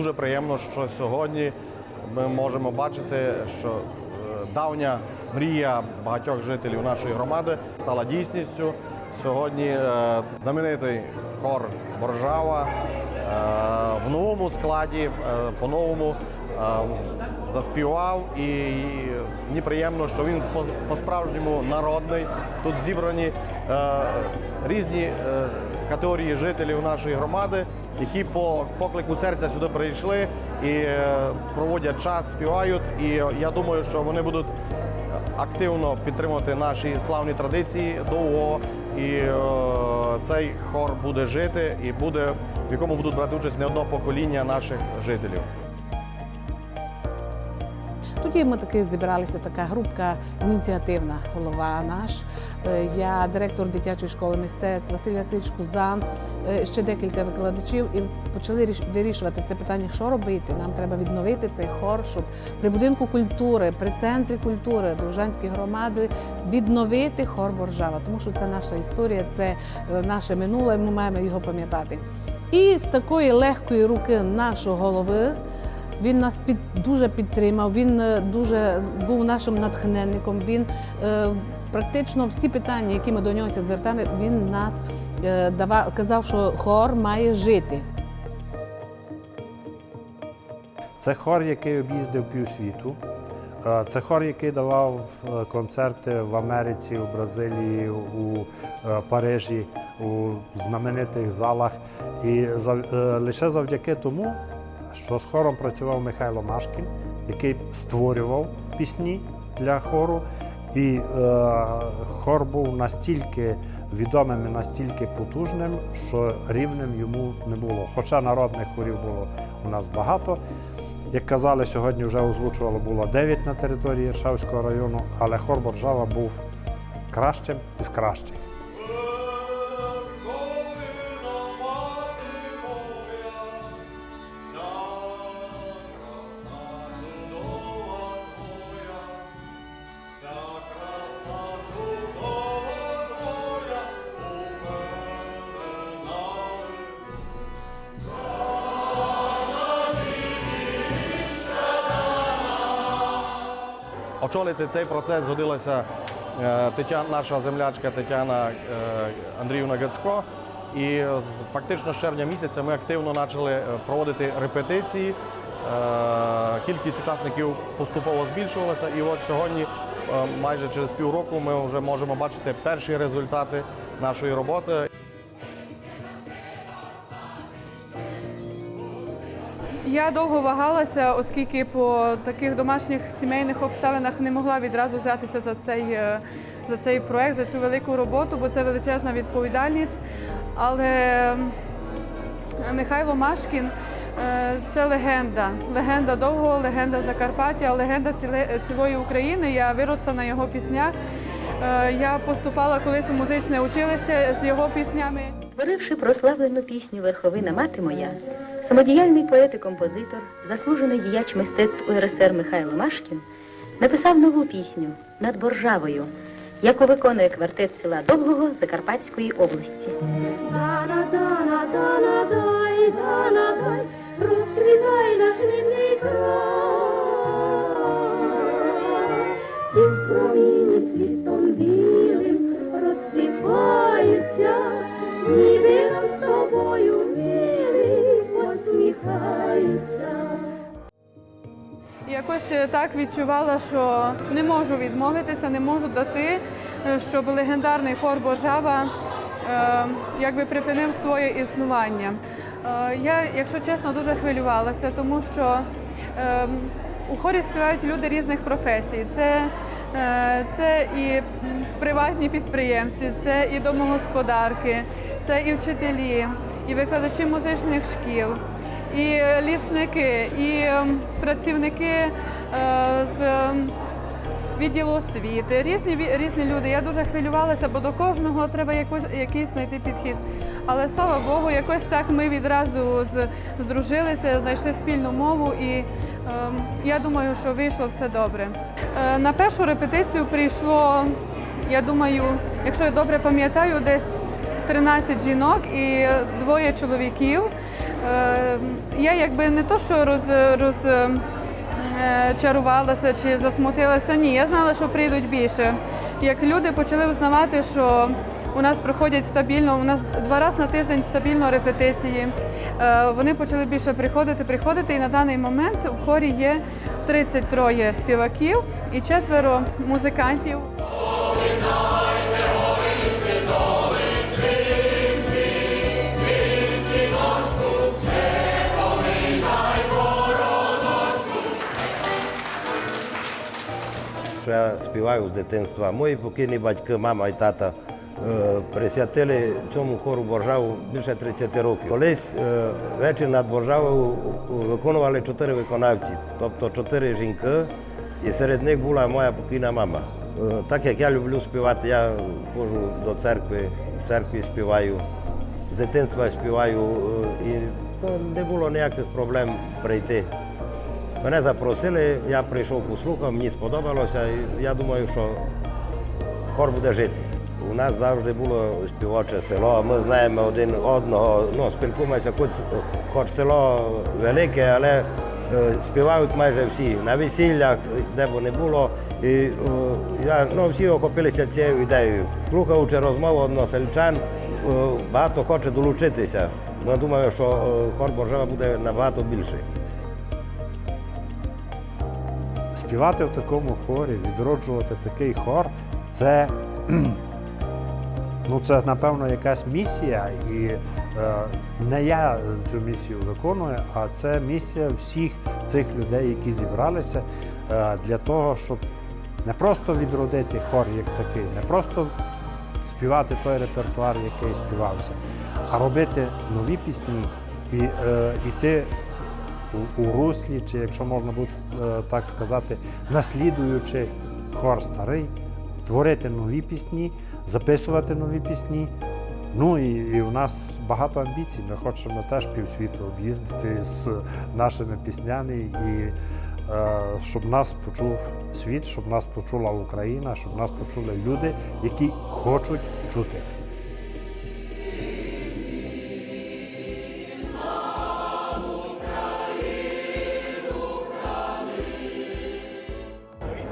дуже приємно, що сьогодні ми можемо бачити, що е, давня мрія багатьох жителів нашої громади стала дійсністю. Сьогодні е, знаменитий хор Боржава е, в новому складі, по-новому заспівав. І мені приємно, що він по- по-справжньому народний. Тут зібрані е, різні е, категорії жителів нашої громади, які по поклику серця сюди прийшли і е, проводять час, співають. І я думаю, що вони будуть активно підтримувати наші славні традиції довго. І е, цей хор буде жити і буде, в якому будуть брати участь не одне покоління наших жителів. Тоді ми таки зібралися така групка ініціативна голова наш. Е, Я директор дитячої школи мистецтв Василь Васильович Кузан, е, ще декілька викладачів, і почали вирішувати це питання, що робити. Нам треба відновити цей хор, щоб при будинку культури, при центрі культури Довжанської громади відновити хор Боржава, тому що це наша історія, це е, наше минуле. Ми маємо його пам'ятати. І з такої легкої руки нашого голови. Він нас під дуже підтримав. Він е, дуже був нашим натхненником. Він е, практично всі питання, які ми до нього звертали, він нас е, давав, казав, що хор має жити. Це хор, який об'їздив півсвіту. Е, Це хор, який давав е, концерти в Америці, у Бразилії, у Парижі, у знаменитих залах. І лише завдяки тому, що з хором працював Михайло Машкін, який створював пісні для хору. І е, хор був настільки відомим і настільки потужним, що рівнем йому не було. Хоча народних хорів було у нас багато. Як казали, сьогодні вже озвучувало було 9 на території Іршавського району, але хор Боржава був кращим із кращих. Очолити цей процес згодилася е, Тетяна, наша землячка Тетяна е, Андріївна Гецько. І фактично з червня місяця ми активно почали е, проводити репетиції. Кількість учасників поступово збільшувалася. І от сьогодні, майже через півроку, ми вже можемо бачити перші результати нашої роботи. Я довго вагалася, оскільки по таких домашніх сімейних обставинах не могла відразу взятися за цей, е, за цей проект, за цю велику роботу, бо це величезна відповідальність. Але Михайло Машкін е, це легенда. Легенда довгого, легенда Закарпаття, легенда цілої України. Я виросла на його піснях. Е, Я поступала колись у музичне училище з його піснями. Творивши прославлену пісню Верховина мати моя, самодіяльний поет і композитор, заслужений діяч мистецтв УРСР Михайло Машкін, написав нову пісню над Боржавою, яку виконує квартет села Довгого Закарпатської області. Розквітай наш рідний край. І в проміні цвітом білим розсипаються, Якось е, так відчувала, що не можу відмовитися, не можу дати, е, щоб легендарний хор Божава е, якби припинив своє існування. Я, якщо чесно, дуже хвилювалася, тому що у хорі співають люди різних професій. Це, це і приватні підприємці, це і домогосподарки, це і вчителі, і викладачі музичних шкіл і е, лісники, і ем, працівники е, з ем, відділу освіти, різні різні люди. Я дуже хвилювалася, бо до кожного треба якось, якийсь знайти підхід. Але слава Богу, якось так ми відразу здружилися, знайшли спільну мову, і ем, я думаю, що вийшло все добре. Е, на першу репетицію прийшло, я думаю, якщо я добре пам'ятаю, десь 13 жінок і двоє чоловіків. Е, Я якби не то, що роз, роз, е, чи засмутилася, ні, я знала, що прийдуть більше. Як люди почали узнавати, що у нас проходять стабільно, у нас два рази на тиждень стабільно репетиції. е, Вони почали більше приходити, приходити, і на даний момент в хорі є 33 співаків і четверо музикантів. Що я співаю з дитинства. Мої покійні батьки, мама і тата е, присвятили цьому хору Боржаву більше 30 років. Колись е, вечір над Боржавою виконували чотири виконавці, тобто чотири жінки, і серед них була моя покійна мама. Е, Так як я люблю співати, я ходжу до церкви, в церкві співаю, з дитинства співаю, і ну, не було ніяких проблем прийти. Мене запросили, я прийшов, послухав, мені сподобалося, і я думаю, що хор буде жити. У нас завжди було співоче село, ми знаємо один одного, ну, спілкуємося, хоч, село велике, але е, співають майже всі. На весіллях, де б не було. І е, я, ну, всі охопилися цією ідеєю. Слухаючи розмову односельчан, е, багато хоче долучитися. Ми думаємо, що хор Боржава буде набагато більший. Співати в такому хорі, відроджувати такий хор це, ну, це напевно якась місія, і е, не я цю місію виконую, а це місія всіх цих людей, які зібралися е, для того, щоб не просто відродити хор як такий, не просто співати той репертуар, який співався, а робити нові пісні і е, йти у, руслі, чи якщо можна буде так сказати, наслідуючи хор старий, творити нові пісні, записувати нові пісні. Ну і, і у нас багато амбіцій. Ми хочемо теж півсвіту об'їздити з нашими піснями, і е, щоб нас почув світ, щоб нас почула Україна, щоб нас почули люди, які хочуть чути.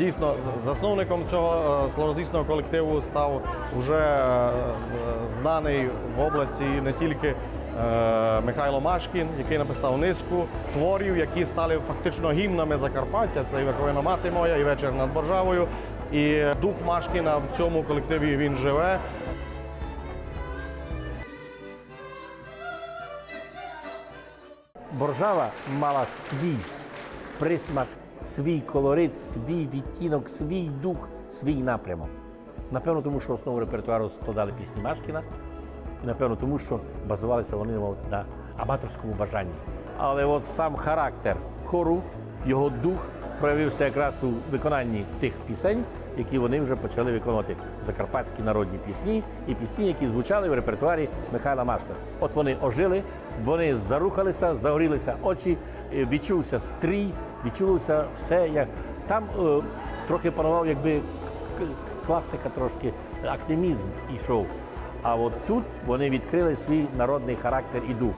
Дійсно, засновником цього е, славнозвісного колективу став уже е, знаний в області не тільки е, Михайло Машкін, який написав низку творів, які стали фактично гімнами Закарпаття. Це і Верховина мати моя, і вечір над Боржавою. І дух Машкіна в цьому колективі він живе. Боржава мала свій присмак, свій колорит, свій відтінок, свій дух, свій напрямок. Напевно, тому що основу репертуару складали пісні Машкіна, і напевно, тому що базувалися вони на аматорському бажанні. Але от сам характер хору, його дух проявився якраз у виконанні тих пісень, які вони вже почали виконувати закарпатські народні пісні і пісні, які звучали в репертуарі Михайла Машка. От вони ожили, вони зарухалися, загорілися очі, е, відчувся стрій, відчулося все. Як там е, трохи панував, якби класика, трошки активізм ішов. А от тут вони відкрили свій народний характер і дух.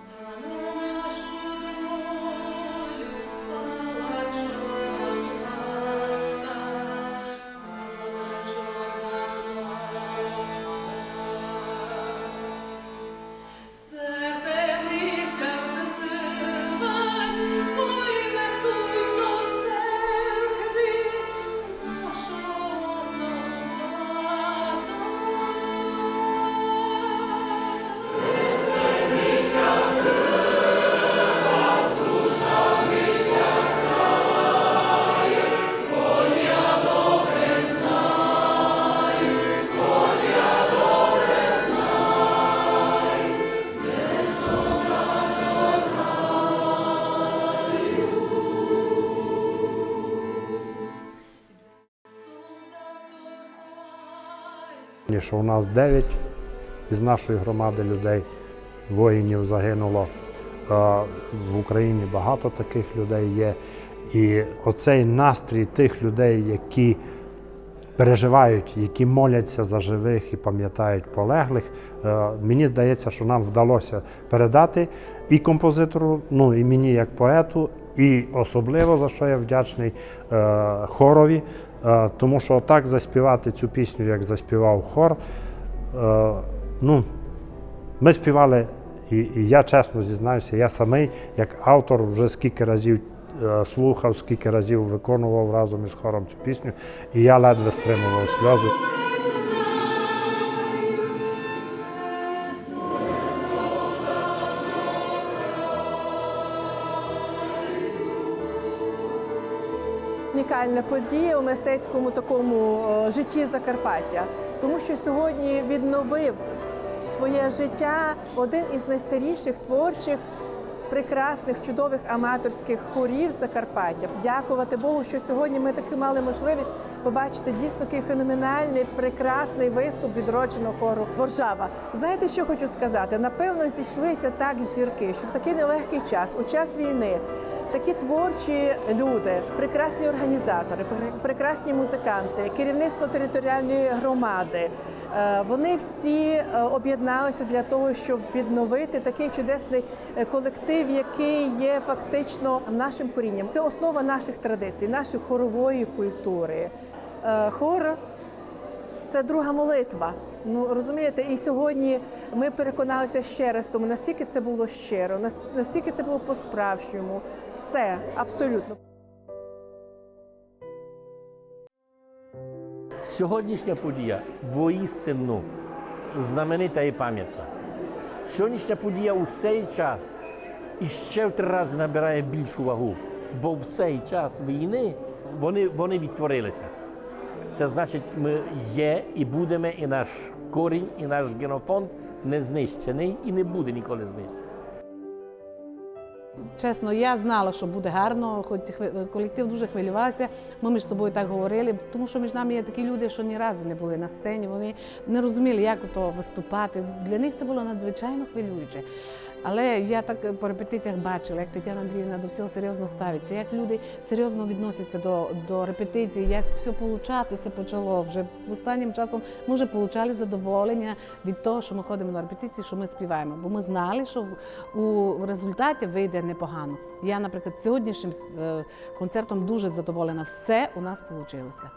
Що у нас 9 із нашої громади людей, воїнів загинуло. Е, В Україні багато таких людей є. І оцей настрій тих людей, які переживають, які моляться за живих і пам'ятають полеглих. Е, Мені здається, що нам вдалося передати і композитору, ну і мені як поету, і особливо за що я вдячний е, хорові, тому що так заспівати цю пісню, як заспівав хор. е, Ну, ми співали, і, і я чесно зізнаюся, я самий, як автор, вже скільки разів е, слухав, скільки разів виконував разом із хором цю пісню, і я ледве стримував сльози. Унікальна подія у мистецькому такому е, житті Закарпаття, тому що сьогодні відновив своє життя один із найстаріших творчих. Прекрасних, чудових аматорських хорів Закарпаття. Дякувати Богу, що сьогодні ми таки мали можливість побачити дійсно такий феноменальний, прекрасний виступ відродженого хору Боржава. Знаєте, що хочу сказати? Напевно, зійшлися так зірки, що в такий нелегкий час, у час війни, Такі творчі люди, прекрасні організатори, пр- прекрасні музиканти, керівництво територіальної громади. е, Вони всі е, об'єдналися для того, щоб відновити такий чудесний е, колектив, який є фактично нашим корінням. Це основа наших традицій, нашої хорової культури. Хор це друга молитва. Ну розумієте, і сьогодні ми переконалися ще раз, тому наскільки це було щиро, наскільки це було по-справжньому. Все абсолютно. Сьогоднішня подія воістину знаменита і пам'ятна. Сьогоднішня подія у цей час іще в три рази набирає більшу вагу, бо в цей час війни вони, вони відтворилися. Це значить, ми є і будемо, і наш корінь, і наш генофонд не знищений і не буде ніколи знищений. Чесно, я знала, що буде гарно, хоч колектив дуже хвилювався. Ми між собою так говорили, тому що між нами є такі люди, що ні разу не були на сцені. Вони не розуміли, як то виступати. Для них це було надзвичайно хвилююче. Але я так по репетиціях бачила, як Тетяна Андріївна до всього серйозно ставиться, як люди серйозно відносяться до, до репетицій, як все получатися почало. Вже останнім часом ми вже получали задоволення від того, що ми ходимо на репетиції, що ми співаємо. Бо ми знали, що у результаті вийде непогано. Я, наприклад, сьогоднішнім е, концертом дуже задоволена. Все у нас вийшло.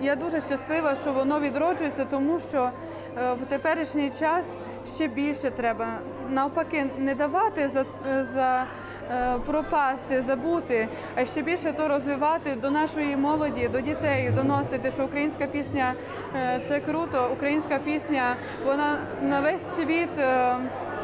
Я дуже щаслива, що воно відроджується, тому що е, в теперішній час ще більше треба навпаки не давати за, е, за е, пропасти, забути, а ще більше то розвивати до нашої молоді, до дітей, доносити, що українська пісня е, це круто, українська пісня вона на весь світ.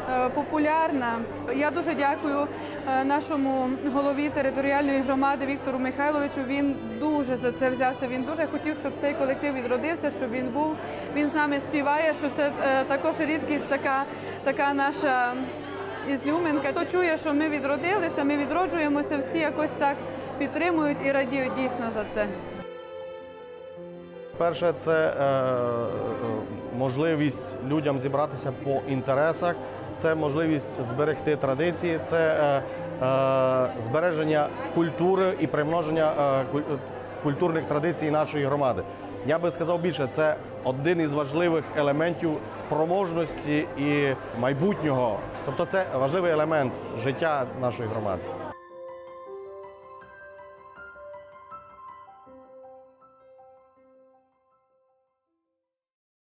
Е, Популярна. Я дуже дякую е, нашому голові територіальної громади Віктору Михайловичу. Він дуже за це взявся. Він дуже хотів, щоб цей колектив відродився, щоб він був. Він з нами співає. Що це е, також рідкість, така, така наша ізюминка. Хто чує, що ми відродилися, ми відроджуємося, всі якось так підтримують і радіють дійсно за це. Перше, це е, можливість людям зібратися по інтересах, це можливість зберегти традиції, це е, е, збереження культури і примноження е, культурних традицій нашої громади. Я би сказав більше, це один із важливих елементів спроможності і майбутнього. Тобто, це важливий елемент життя нашої громади.